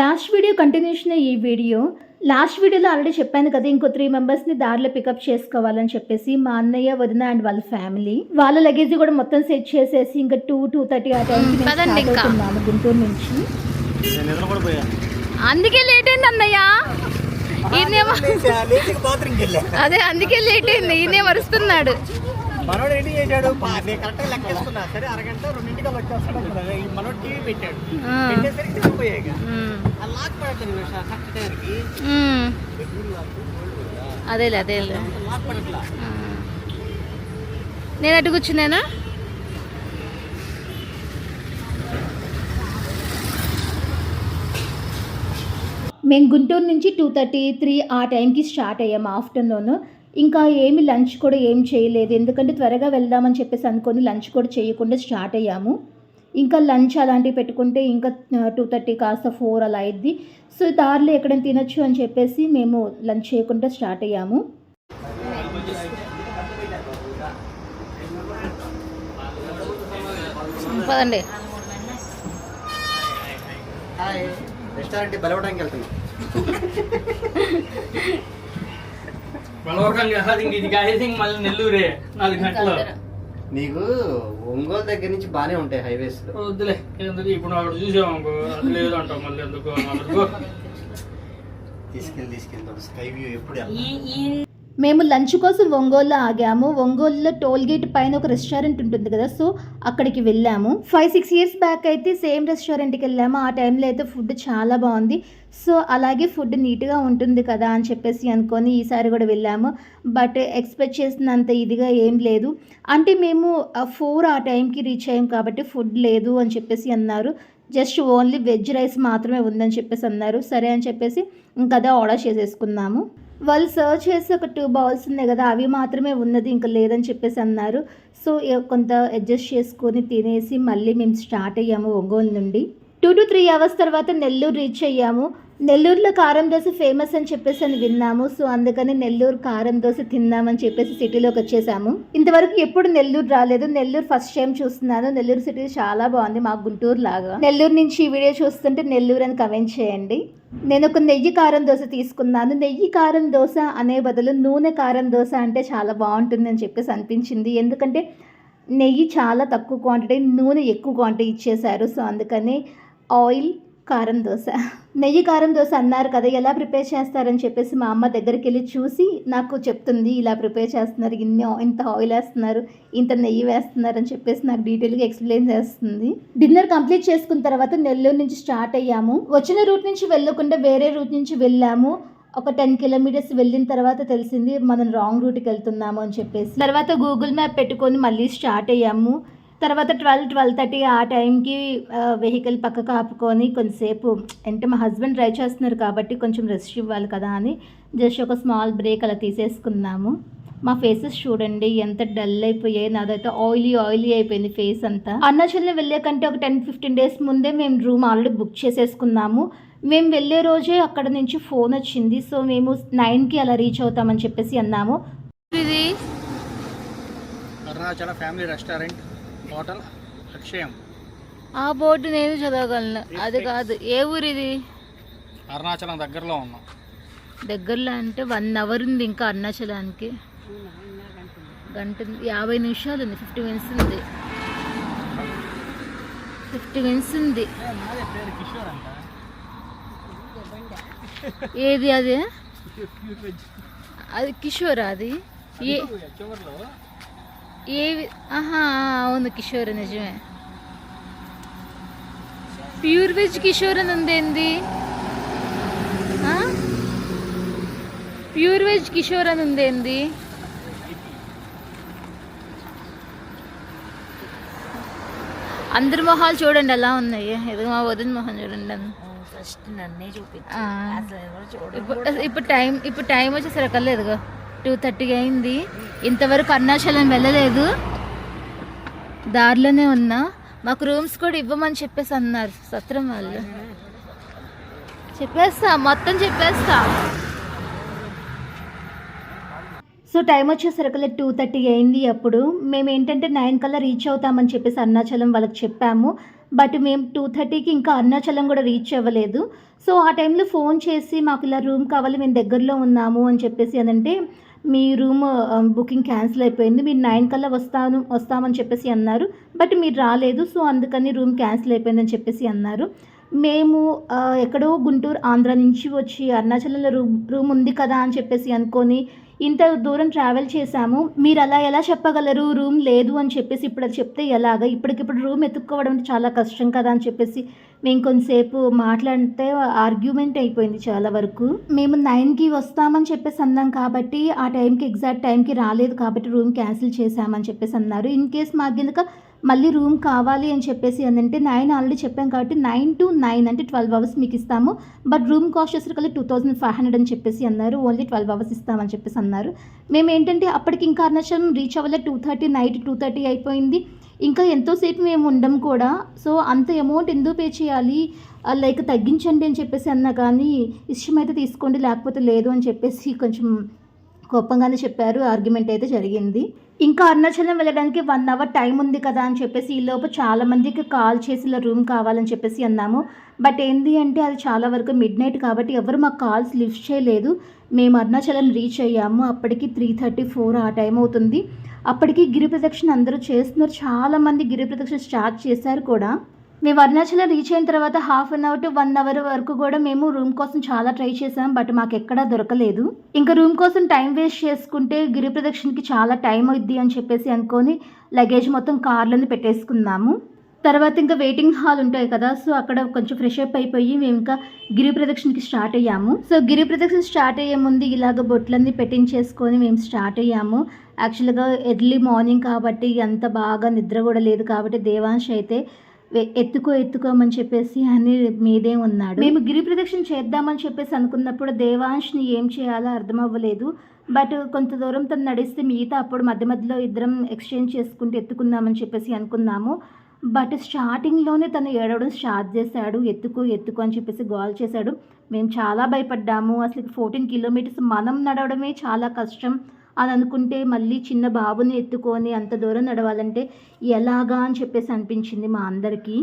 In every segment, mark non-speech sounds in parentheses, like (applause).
Last video continuation ఈ video last వీడియోలో already చెప్పాను కదా ఇంకో త్రీ మెంబర్స్ని దారిలో పికప్ చేసుకోవాలని చెప్పేసి మా అన్నయ్య వదిన అండ్ వాళ్ళ ఫ్యామిలీ వాళ్ళ లగేజ్ కూడా మొత్తం సెట్ చేసేసి ఇంకా టూ టూ థర్టీ ఆ టైంకి. అవుతున్నాము గుంటూరు నుంచి. నేను నిద్ర కూడా పోయా అందుకే లేట్ అయింది అన్నయ్య. ఈయనేమో అదే అందుకే లేట్ అయింది. ఈయనే మరుస్తున్నాడు మనోడు ఏంటి చేశాడు? నేను కరెక్ట్గా లెక్కేసుకున్నా సరే అరగంట రెండింటికి వచ్చేస్తాడు. ఈ మనోడు టీవీ పెట్టాడు. ఆ. పెట్టేసరికి ఉమ్, ఆ లాక్ కరెక్ట్ టైంకి. అదేలే అదేలే. లాక్ పడట్లా. నేను అటు కూర్చున్నానా? మేము గుంటూరు నుంచి టూ థర్టీ త్రీ ఆ టైంకి స్టార్ట్ అయ్యాము ఆఫ్టర్నూన్. ఇంకా ఏమి లంచ్ కూడా ఏం చేయలేదు. ఎందుకంటే త్వరగా వెళ్దామని చెప్పేసి అనుకొని లంచ్ కూడా చేయకుండా స్టార్ట్ అయ్యాము. ఇంకా లంచ్ అలాంటివి పెట్టుకుంటే ఇంకా టూ థర్టీ కాస్త ఫోర్ అలా అయింది సో దారిలో ఎక్కడైనా తినొచ్చు అని చెప్పేసి మేము లంచ్ చేయకుండా స్టార్ట్ అయ్యాము. పదండి. రెస్టారెంట్ బలవడానికి వెళ్తున్నాం. బలవరం కాదు ఇంక ఇది ఇంక మళ్ళీ నెల్లూరే నాలుగు గంటలు. నీకు ఒంగోలు దగ్గర నుంచి బానే ఉంటాయి హైవేస్లో. వద్దులే ఎందుకు? ఇప్పుడు అక్కడ చూసామనుకో అది లేదు అంటాం మళ్ళీ ఎందుకు? (laughs) తీసుకెళ్ళి తీసుకెళ్తాం స్కై వ్యూ ఎప్పుడు? మేము లంచ్ కోసం ఒంగోలులో ఆగాము. ఒంగోలులో టోల్ గేట్ పైన ఒక రెస్టారెంట్ ఉంటుంది కదా సో అక్కడికి వెళ్ళాము. ఫైవ్ సిక్స్ ఇయర్స్ బ్యాక్ అయితే సేమ్ రెస్టారెంట్కి వెళ్ళాము. ఆ టైంలో అయితే ఫుడ్ చాలా బాగుంది. సో అలాగే ఫుడ్ నీట్గా ఉంటుంది కదా అని చెప్పేసి అనుకొని ఈసారి కూడా వెళ్ళాము. బట్ ఎక్స్పెక్ట్ చేసినంత ఇదిగా ఏం లేదు. అంటే మేము ఫోర్ ఆ టైంకి రీచ్ అయ్యాం కాబట్టి ఫుడ్ లేదు అని చెప్పేసి అన్నారు. జస్ట్ ఓన్లీ వెజ్ రైస్ మాత్రమే ఉందని చెప్పేసి అన్నారు. సరే అని చెప్పేసి ఇంకా అదే ఆర్డర్ చేసేసుకున్నాము. వాళ్ళు సర్వ్ చేసి ఒక టూ బౌల్స్ ఉన్నాయి కదా అవి మాత్రమే ఉన్నది ఇంకా లేదని చెప్పేసి అన్నారు. సో కొంత అడ్జస్ట్ చేసుకొని తినేసి మళ్ళీ మేము స్టార్ట్ అయ్యాము ఒంగోలు నుండి. టూ టు త్రీ అవర్స్ తర్వాత నెల్లూరు రీచ్ అయ్యాము. నెల్లూరులో కారం దోశ ఫేమస్ అని చెప్పేసి అని విన్నాము. సో అందుకని నెల్లూరు కారం దోశ తిందామని చెప్పేసి సిటీలోకి వచ్చేసాము. ఇంతవరకు ఎప్పుడు నెల్లూరు రాలేదు. నెల్లూరు ఫస్ట్ టైం చూస్తున్నాను. నెల్లూరు సిటీ చాలా బాగుంది మా గుంటూరు లాగా. నెల్లూరు నుంచి ఈ వీడియో చూస్తుంటే నెల్లూరు అని కమెంట్ చేయండి. నేను ఒక నెయ్యి కారం దోశ తీసుకున్నాను. నెయ్యి కారం దోశ అనే బదులు నూనె కారం దోశ అంటే చాలా బాగుంటుంది అని చెప్పేసి అనిపించింది. ఎందుకంటే నెయ్యి చాలా తక్కువ క్వాంటిటీ నూనె ఎక్కువ క్వాంటిటీ ఇచ్చేశారు. సో అందుకని ఆయిల్ కారం దోశ. నెయ్యి కారం దోశ అన్నారు కదా ఎలా ప్రిపేర్ చేస్తారని చెప్పేసి మా అమ్మ దగ్గరికి వెళ్ళి చూసి నాకు చెప్తుంది ఇలా ప్రిపేర్ చేస్తున్నారు ఇన్ని ఇంత ఆయిల్ వేస్తున్నారు ఇంత నెయ్యి వేస్తున్నారు అని చెప్పేసి నాకు డీటెయిల్గా ఎక్స్ప్లెయిన్ చేస్తుంది. డిన్నర్ కంప్లీట్ చేసుకున్న తర్వాత నెల్లూరు నుంచి స్టార్ట్ అయ్యాము. వచ్చిన రూట్ నుంచి వెళ్ళకుండా వేరే రూట్ నుంచి వెళ్ళాము. ఒక టెన్ కిలోమీటర్స్ వెళ్ళిన తర్వాత తెలిసింది మనం రాంగ్ రూట్కి వెళ్తున్నాము అని చెప్పేసి. తర్వాత గూగుల్ మ్యాప్ పెట్టుకొని మళ్ళీ స్టార్ట్ అయ్యాము. తర్వాత ట్వెల్వ్ ట్వెల్వ్ థర్టీ ఆ టైంకి వెహికల్ పక్కకు ఆపుకొని కొంతసేపు అంటే మా హస్బెండ్ డ్రైవ్ చేస్తున్నారు కాబట్టి కొంచెం రెస్ట్ ఇవ్వాలి కదా అని జస్ట్ ఒక స్మాల్ బ్రేక్ అలా తీసేసుకున్నాము. మా ఫేసెస్ చూడండి ఎంత డల్ అయిపోయాయి. నాదైతే ఆయిలీ ఆయిలీ అయిపోయింది ఫేస్ అంతా. అరుణాచలం వెళ్ళే కంటే ఒక టెన్ ఫిఫ్టీన్ డేస్ ముందే మేము రూమ్ ఆల్రెడీ బుక్ చేసేసుకున్నాము. మేము వెళ్ళే రోజే అక్కడ నుంచి ఫోన్ వచ్చింది. సో మేము నైన్కి అలా రీచ్ అవుతామని చెప్పేసి అన్నాము. ఇది Arunachala family restaurant hotel Akshayam. ఆ బోర్డు నేను చదవగలను. అది కాదు. ఏ ఊరు ఇది అరుణాచలం దగ్గరలో ఉన్నాం. దగ్గరలో అంటే వన్ అవర్ ఉంది ఇంకా అరుణాచలానికి. గంట. యాభై నిమిషాలు ఉంది. ఫిఫ్టీ మినిట్స్ ఉంది. ఫిఫ్టీ మినిట్స్ ఉంది. ఏది అది? (laughs) అది కిషోర్ అది? ఏ ఏవి ఆహా అవును కిషోర్ నిజమే. ప్యూర్ వెజ్ కిషోర్ అని ఉందేంది? ప్యూర్ వెజ్ కిషోర్ అని ఉందేంది? అందరి మొహాలు చూడండి ఎలా ఉన్నాయి? ఎదుగు మా వదిన మొహం చూడండి. ఫస్ట్ నన్నే చూపించు. ఇప్పుడు టైం ఇప్పుడు టైం వచ్చేసరికి లేదుగా టూ థర్టీ అయింది. ఇంతవరకు అరుణాచలం వెళ్ళలేదు. దారిలోనే ఉన్నా. మాకు రూమ్స్ కూడా ఇవ్వమని చెప్పేసి అన్నారు. సత్రం వాళ్ళు. చెప్పేస్తా మొత్తం చెప్పేస్తా. సో టైం వచ్చేసరికి టూ థర్టీ అయింది అప్పుడు. మేము ఏంటంటే నైన్ కల్లా రీచ్ అవుతామని చెప్పేసి అరుణాచలం వాళ్ళకి చెప్పాము. బట్ మేము టూ థర్టీకి ఇంకా అరుణాచలం కూడా రీచ్ అవ్వలేదు. సో ఆ టైంలో ఫోన్ చేసి మాకు ఇలా రూమ్ కావాలి మేము దగ్గరలో ఉన్నాము అని చెప్పేసి అనంటే మీ రూమ్ బుకింగ్ క్యాన్సిల్ అయిపోయింది మీరు నైన్ కల్లా వస్తాను వస్తామని చెప్పేసి అన్నారు. బట్ మీరు రాలేదు సో అందుకని రూమ్ క్యాన్సిల్ అయిపోయిందని చెప్పేసి అన్నారు. మేము ఎక్కడో గుంటూరు ఆంధ్ర నుంచి వచ్చి అరుణాచలంలో రూమ్ రూమ్ ఉంది కదా అని చెప్పేసి అనుకొని ఇంత దూరం ట్రావెల్ చేశాము మీరు అలా ఎలా చెప్పగలరు? రూమ్ లేదు అని చెప్పేసి ఇప్పుడు అది చెప్తే ఎలాగ? ఇప్పటికిప్పుడు రూమ్ ఎత్తుక్కోవడం అంటే చాలా కష్టం కదా అని చెప్పేసి మేము కొంతసేపు మాట్లాడితే ఆర్గ్యుమెంట్ అయిపోయింది చాలా వరకు. మేము నైన్కి వస్తామని చెప్పేసి అన్నాం కాబట్టి ఆ టైంకి ఎగ్జాక్ట్ టైంకి రాలేదు కాబట్టి రూమ్ క్యాన్సిల్ చేశామని చెప్పేసి అన్నారు. ఇన్ కేస్ మాకు కనుక మళ్ళీ రూమ్ కావాలి అని చెప్పేసి అంటే నైన్ ఆల్రెడీ చెప్పాం కాబట్టి నైన్ టు నైన్ అంటే ట్వెల్వ్ అవర్స్ మీకు ఇస్తాము. బట్ రూమ్ కాస్ట్ వచ్చేసరికి టూ థౌసండ్ ఫైవ్ హండ్రెడ్ అని చెప్పేసి అన్నారు. ఓన్లీ ట్వెల్వ్ అవర్స్ ఇస్తామని చెప్పేసి అన్నారు. మేము ఏంటంటే అప్పటికి ఇంకా అరుణాచలం రీచ్ అవ్వలే two thirty night two thirty అయిపోయింది. ఇంకా ఎంతోసేపు మేము ఉండం కూడా. సో అంత అమౌంట్ ఎందుకు పే చేయాలి? లైక్ తగ్గించండి అని చెప్పేసి అన్నా కానీ ఇష్టమైతే తీసుకోండి లేకపోతే లేదు అని చెప్పేసి కొంచెం కోపంగానే చెప్పారు. ఆర్గ్యుమెంట్ అయితే జరిగింది. ఇంకా అరుణాచలం వెళ్ళడానికి వన్ అవర్ టైం ఉంది కదా అని చెప్పేసి ఈలోపు చాలా మందికి కాల్ చేసి ఇలా రూమ్ కావాలని చెప్పేసి అన్నాము. బట్ ఏంటి అంటే అది చాలా వరకు మిడ్ నైట్ కాబట్టి ఎవరు మాకు కాల్స్ లిఫ్ట్ చేయలేదు. మేము అరుణాచలం రీచ్ అయ్యాము. అప్పటికి త్రీ థర్టీ ఫోర్ ఆ టైం అవుతుంది. అప్పటికి గిరి ప్రదక్షిణ అందరూ చేస్తున్నారు. చాలామంది గిరి ప్రదక్షిణ స్టార్ట్ చేశారు కూడా. మేము అరుణాచలం రీచ్ అయిన తర్వాత half an hour to one hour వరకు కూడా మేము రూమ్ కోసం చాలా ట్రై చేసాం బట్ మాకు ఎక్కడా దొరకలేదు. ఇంకా రూమ్ కోసం టైం వేస్ట్ చేసుకుంటే గిరి ప్రదక్షిణకి చాలా టైం అవుద్ది అని చెప్పేసి అనుకొని లగేజ్ మొత్తం కార్లను పెట్టేసుకున్నాము. తర్వాత ఇంకా వెయిటింగ్ హాల్ ఉంటాయి కదా సో అక్కడ కొంచెం ఫ్రెష్ అప్ అయిపోయి మేము ఇంకా గిరి ప్రదక్షిణకి స్టార్ట్ అయ్యాము. సో గిరి ప్రదక్షిణ స్టార్ట్ అయ్యే ముందు ఇలాగ బొట్లన్నీ పెట్టించేసుకొని మేము స్టార్ట్ అయ్యాము. యాక్చువల్గా ఎర్లీ మార్నింగ్ కాబట్టి అంత బాగా నిద్ర కూడా లేదు కాబట్టి దేవాంశ్ అయితే ఎత్తుకో ఎత్తుకోమని చెప్పేసి అని మీదే ఉన్నాడు. మేము గిరి ప్రదక్షిణ చేద్దామని చెప్పేసి అనుకున్నప్పుడు దేవాంష్ని ఏం చేయాలో అర్థం అవ్వలేదు బట్ కొంత దూరం తను నడిస్తే మిగతా అప్పుడు మధ్య మధ్యలో ఇద్దరం ఎక్స్చేంజ్ చేసుకుంటూ ఎత్తుకుందామని చెప్పేసి అనుకున్నాము. బట్ స్టార్టింగ్లోనే తను ఏడవడం స్టార్ట్ చేశాడు. ఎత్తుకో ఎత్తుకో అని చెప్పేసి గోల్ చేశాడు. మేము చాలా భయపడ్డాము. అసలు ఫోర్టీన్ కిలోమీటర్స్ మనం నడవడమే చాలా కష్టం. అని అనుకుంటే మళ్ళీ చిన్న బాబుని ఎత్తుకొని అంత దూరం నడవాలంటే ఎలాగా అని చెప్పేసి అనిపించింది మా అందరికీ.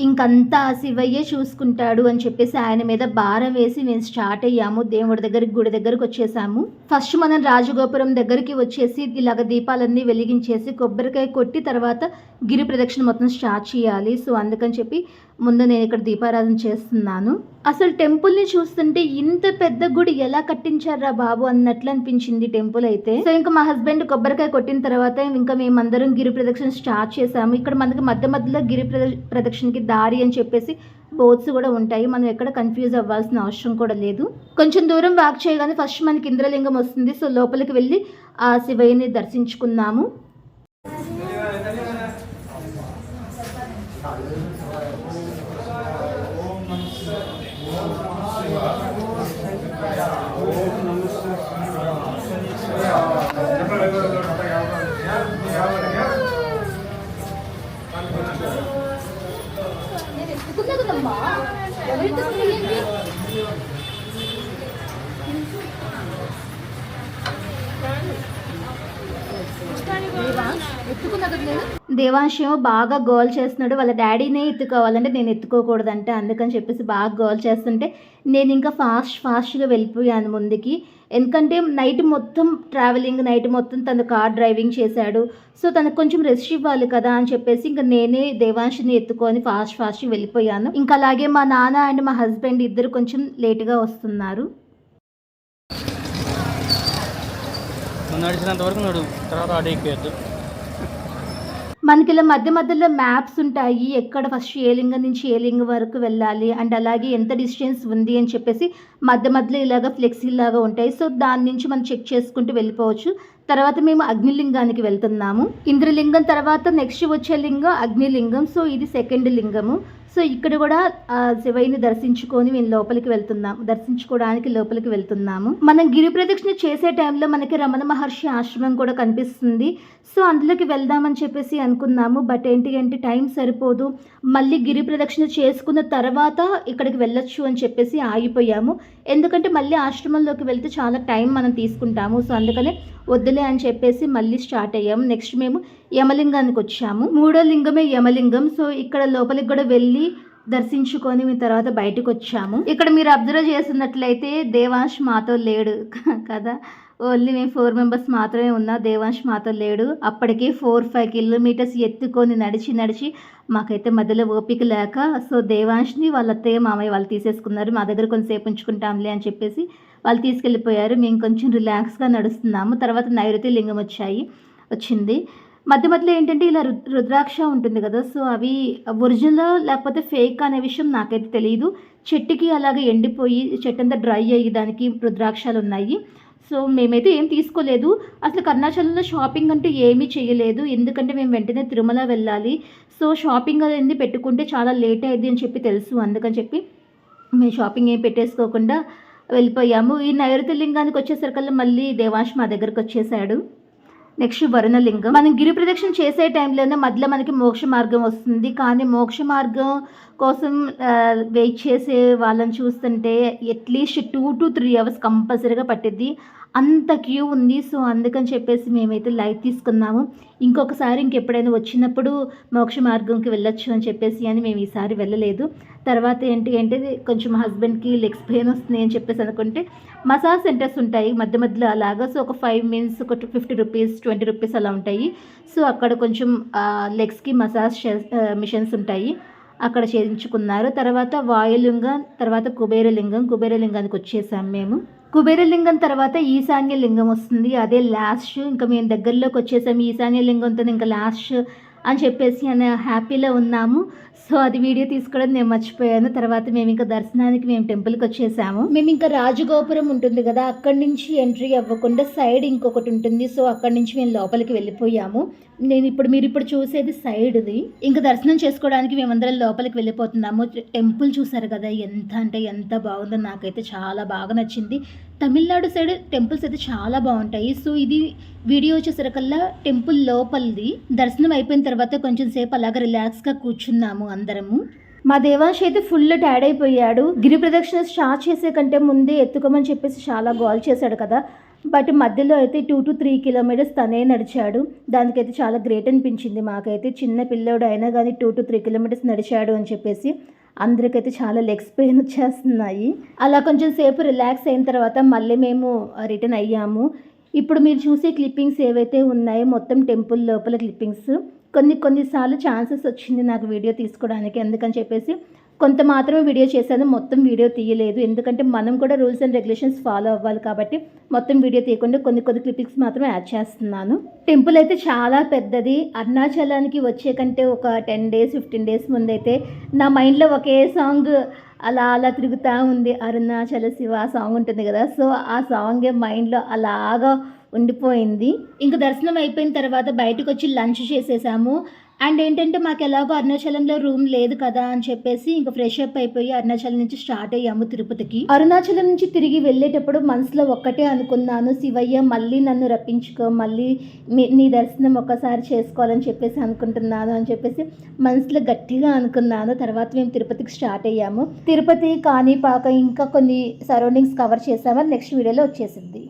ఇంకంతా శివయ్యే చూసుకుంటాడు అని చెప్పేసి ఆయన మీద భారం వేసి మేము స్టార్ట్ అయ్యాము దేవుడి దగ్గరికి గుడి దగ్గరికి వచ్చేసాము. ఫస్ట్ మనం రాజగోపురం దగ్గరికి వచ్చేసి ఇలాగ దీపాలన్నీ వెలిగించేసి కొబ్బరికాయ కొట్టి తర్వాత గిరి ప్రదక్షిణ మొత్తం స్టార్ట్ చేయాలి. సో అందుకని చెప్పి ముందు నేను ఇక్కడ దీపారాధన చేస్తున్నాను. అసలు టెంపుల్ని చూస్తుంటే ఇంత పెద్ద గుడి ఎలా కట్టించారా బాబు అన్నట్లు అనిపించింది టెంపుల్ అయితే. సో ఇంకా మా హస్బెండ్ కొబ్బరికాయ కొట్టిన తర్వాత ఇంకా మేమందరం గిరి ప్రదక్షిణ స్టార్ట్ చేసాము ఇక్కడ మనకి మధ్య మధ్యలో గిరి ప్రదక్షిణకి దారి అని చెప్పేసి బోట్స్ కూడా ఉంటాయి. మనం ఎక్కడ కన్ఫ్యూజ్ అవ్వాల్సిన అవసరం కూడా లేదు. కొంచెం దూరం వాక్ చేయగానే ఫస్ట్ మనకి ఇంద్రలింగం వస్తుంది. సో లోపలికి వెళ్ళి ఆ శివయ్యని దర్శించుకున్నాము. దేవాంశం బాగా గోల్ చేస్తున్నాడు. వాళ్ళ డాడీనే ఎత్తుకోవాలంటే నేను ఎత్తుకోకూడదంటే. అందుకని చెప్పేసి బాగా గోల్ చేస్తుంటే నేను ఇంకా ఫాస్ట్ ఫాస్ట్గా వెళ్ళిపోయాను ముందుకి. ఎందుకంటే నైట్ మొత్తం ట్రావెలింగ్ నైట్ మొత్తం తను కార్ డ్రైవింగ్ చేశాడు. సో తనకు కొంచెం రెస్ట్ ఇవ్వాలి కదా అని చెప్పేసి ఇంకా నేనే దేవాంశిని ఎత్తుకొని ఫాస్ట్ ఫాస్ట్ వెళ్ళిపోయాను. ఇంకా అలాగే మా నాన్న అండ్ మా హస్బెండ్ ఇద్దరు కొంచెం లేట్గా వస్తున్నారు. నడిచినంత వరకు నడు తర్వాత ఎక్కేయద్దు మనకి ఇలా మధ్య మధ్యలో మ్యాప్స్ ఉంటాయి. ఎక్కడ ఫస్ట్ ఏ లింగం నుంచి ఏ లింగం వరకు వెళ్ళాలి? అండ్ అలాగే ఎంత డిస్టెన్స్ ఉంది అని చెప్పేసి మధ్య మధ్యలో ఇలాగ ఫ్లెక్సీ లాగా ఉంటాయి. సో దాని నుంచి మనం చెక్ చేసుకుంటూ వెళ్ళిపోవచ్చు. తర్వాత మేము అగ్నిలింగానికి వెళ్తున్నాము. ఇంద్రలింగం తర్వాత నెక్స్ట్ వచ్చే లింగం అగ్నిలింగం. సో ఇది సెకండ్ లింగము. సో ఇక్కడ కూడా ఆ శివయ్యని దర్శించుకొని మేము లోపలికి వెళ్తున్నాము దర్శించుకోవడానికి లోపలికి వెళ్తున్నాము. మనం గిరి ప్రదక్షిణ చేసే టైంలో మనకి రమణ మహర్షి ఆశ్రమం కూడా కనిపిస్తుంది. సో అందులోకి వెళ్దామని చెప్పేసి అనుకున్నాము. బట్ ఏంటి అంటే టైం సరిపోదు. మళ్ళీ గిరి ప్రదక్షిణ చేసుకున్న తర్వాత ఇక్కడికి వెళ్ళొచ్చు అని చెప్పేసి ఆగిపోయాము. ఎందుకంటే మళ్ళీ ఆశ్రమంలోకి వెళ్తే చాలా టైం మనం తీసుకుంటాము. సో అందుకనే వద్దులే అని చెప్పేసి మళ్ళీ స్టార్ట్ అయ్యాము. నెక్స్ట్ మేము యమలింగానికి వచ్చాము. మూడో లింగమే యమలింగం. సో ఇక్కడ లోపలికి కూడా వెళ్ళి దర్శించుకొని మీ తర్వాత బయటకు వచ్చాము. ఇక్కడ మీరు అబ్జర్వ్ చేస్తున్నట్లయితే దేవాంశ్ మాతో లేడు. (laughs) కదా? ఓన్లీ మేము ఫోర్ మెంబర్స్ మాత్రమే ఉన్నా దేవాంశ్ మాతో లేడు. అప్పటికే ఫోర్ ఫైవ్ కిలోమీటర్స్ ఎత్తుకొని నడిచి నడిచి మాకైతే మధ్యలో ఓపిక లేక సో దేవాంష్ని వాళ్ళ అత్తయ్య మామయ్య వాళ్ళు తీసేసుకున్నారు. మా దగ్గర కొంతసేపు ఉంచుకుంటాంలే అని చెప్పేసి వాళ్ళు తీసుకెళ్ళిపోయారు. మేము కొంచెం రిలాక్స్గా నడుస్తున్నాము. తర్వాత నైరుతి లింగం వచ్చాయి వచ్చింది. మధ్య మధ్యలో ఏంటంటే ఇలా రుద్రాక్ష ఉంటుంది కదా సో అవి ఒరిజినల్ లేకపోతే ఫేక్ అనే విషయం నాకైతే తెలియదు చెట్టుకి అలాగే ఎండిపోయి చెట్టు అంతా డ్రై అయ్యి దానికి రుద్రాక్షాలు ఉన్నాయి. సో మేమైతే ఏం తీసుకోలేదు. అసలు కర్ణాచలంలో షాపింగ్ అంటూ ఏమీ చేయలేదు. ఎందుకంటే మేము వెంటనే తిరుమల వెళ్ళాలి. సో షాపింగ్ అనేది పెట్టుకుంటే చాలా లేట్ అయ్యింది అని చెప్పి తెలుసు. అందుకని చెప్పి మేము షాపింగ్ ఏం పెట్టేసుకోకుండా వెళ్ళిపోయాము. ఈ నైరుతి లింగానికి వచ్చేసరికల్లా మళ్ళీ దేవాంశ్ మా దగ్గరకు వచ్చేసాడు. నెక్స్ట్ వరుణలింగం. మనం గిరి ప్రదక్షిణ చేసే టైంలోనే మధ్యలో మనకి మోక్ష మార్గం వస్తుంది. కానీ మోక్ష మార్గం కోసం వెయిట్ చేసే వాళ్ళని చూస్తుంటే at least two to three hours కంపల్సరీగా పట్టిద్ది. అంత క్యూ ఉంది. సో అందుకని చెప్పేసి మేమైతే లైట్ తీసుకున్నాము. ఇంకొకసారి ఇంకెప్పుడైనా వచ్చినప్పుడు మోక్ష మార్గంకి వెళ్ళొచ్చు అని చెప్పేసి అని మేము ఈసారి వెళ్ళలేదు. తర్వాత ఏంటి అంటే కొంచెం హస్బెండ్కి లెగ్స్ పెయిన్ వస్తుంది అని చెప్పేసి అనుకుంటే మసాజ్ సెంటర్స్ ఉంటాయి. మధ్య మధ్యలో అలాగా. సో ఒక ఫైవ్ మినిట్స్ ఒక ఫిఫ్టీ రూపీస్ ట్వంటీ రూపీస్ అలా ఉంటాయి. సో అక్కడ కొంచెం లెగ్స్కి మసాజ్ మిషన్స్ ఉంటాయి. అక్కడ చేయించుకున్నారు. తర్వాత వాయులింగం తర్వాత కుబేరలింగం. కుబేరలింగానికి వచ్చేసాం మేము. కుబేరలింగం తర్వాత ఈశాన్య లింగం వస్తుంది. అదే లాస్ట్ ఇంకా మేము దగ్గరలోకి వచ్చేసాము ఈశాన్య లింగంతో ఇంకా లాస్ట్ అని చెప్పేసి అని హ్యాపీలో ఉన్నాము. సో అది వీడియో తీసుకోవడం నేను మర్చిపోయాను. తర్వాత మేము ఇంకా దర్శనానికి మేము టెంపుల్కి వచ్చేసాము. మేము ఇంకా రాజగోపురం ఉంటుంది కదా అక్కడి నుంచి ఎంట్రీ అవ్వకుండా సైడ్ ఇంకొకటి ఉంటుంది. సో అక్కడి నుంచి మేము లోపలికి వెళ్ళిపోయాము. నేను ఇప్పుడు మీరు ఇప్పుడు చూసేది సైడ్ది. ఇంకా దర్శనం చేసుకోవడానికి మేమందరం లోపలికి వెళ్ళిపోతున్నాము. టెంపుల్ చూసారు కదా ఎంత అంటే ఎంత బాగుందో నాకైతే చాలా బాగా నచ్చింది. తమిళనాడు సైడ్ టెంపుల్స్ అయితే చాలా బాగుంటాయి. సో ఇది వీడియో వచ్చేసరికల్లా టెంపుల్ లోపలిది. దర్శనం అయిపోయిన తర్వాత కొంచెం సేపు అలాగ రిలాక్స్గా కూర్చున్నాము అందరము. మా దేవాంశ్ అయితే ఫుల్ టైడ్ అయిపోయాడు. గిరి ప్రదక్షిణ స్టార్ట్ చేసే కంటే ముందే ఎత్తుకోమని చెప్పేసి చాలా గోల్ చేశాడు కదా. బట్ మధ్యలో అయితే టూ టు త్రీ కిలోమీటర్స్ తనే నడిచాడు. దానికైతే చాలా గ్రేట్ అనిపించింది మాకైతే. చిన్న పిల్లోడు అయినా కానీ టూ టు త్రీ కిలోమీటర్స్ నడిచాడు అని చెప్పేసి అందరికైతే చాలా లెగ్స్ పెయిన్ వచ్చేస్తున్నాయి. అలా కొంచెం సేపు రిలాక్స్ అయిన తర్వాత మళ్ళీ మేము రిటర్న్ అయ్యాము. ఇప్పుడు మీరు చూసే క్లిప్పింగ్స్ ఏవైతే ఉన్నాయో మొత్తం టెంపుల్ లోపల క్లిప్పింగ్స్ కొన్ని కొన్నిసార్లు ఛాన్సెస్ వచ్చింది నాకు వీడియో తీసుకోవడానికి. ఎందుకని చెప్పేసి కొంత మాత్రమే వీడియో చేశాను మొత్తం వీడియో తీయలేదు. ఎందుకంటే మనం కూడా రూల్స్ అండ్ రెగ్యులేషన్స్ ఫాలో అవ్వాలి కాబట్టి మొత్తం వీడియో తీయకుండా కొన్ని కొన్ని క్లిప్పింగ్స్ మాత్రమే యాడ్ చేస్తున్నాను. టెంపుల్ అయితే చాలా పెద్దది. అరుణాచలానికి వచ్చే కంటే ఒక టెన్ డేస్ ఫిఫ్టీన్ డేస్ ముందైతే నా మైండ్లో ఒకే సాంగ్ అలా అలా తిరుగుతూ ఉంది. అరుణాచల శివ ఆ సాంగ్ ఉంటుంది కదా. సో ఆ సాంగే మైండ్లో అలాగా ఉండిపోయింది. ఇంక దర్శనం అయిపోయిన తర్వాత బయటకు వచ్చి లంచ్ చేసేసాము. అండ్ ఏంటంటే మాకు ఎలాగో అరుణాచలంలో రూమ్ లేదు కదా అని చెప్పేసి ఇంకా ఫ్రెష్ అప్ అయిపోయి అరుణాచలం నుంచి స్టార్ట్ అయ్యాము తిరుపతికి. అరుణాచలం నుంచి తిరిగి వెళ్ళేటప్పుడు మనసులో ఒక్కటే అనుకున్నాను శివయ్య మళ్ళీ నన్ను రప్పించుకో మళ్ళీ మీ- నీ దర్శనం ఒక్కసారి చేసుకోవాలని చెప్పేసి అనుకుంటున్నాను అని చెప్పేసి మనసులో గట్టిగా అనుకున్నాను. తర్వాత మేము తిరుపతికి స్టార్ట్ అయ్యాము. తిరుపతి కాణిపాక ఇంకా కొన్ని సరౌండింగ్స్ కవర్ చేసాము నెక్స్ట్ వీడియోలో వచ్చేసింది.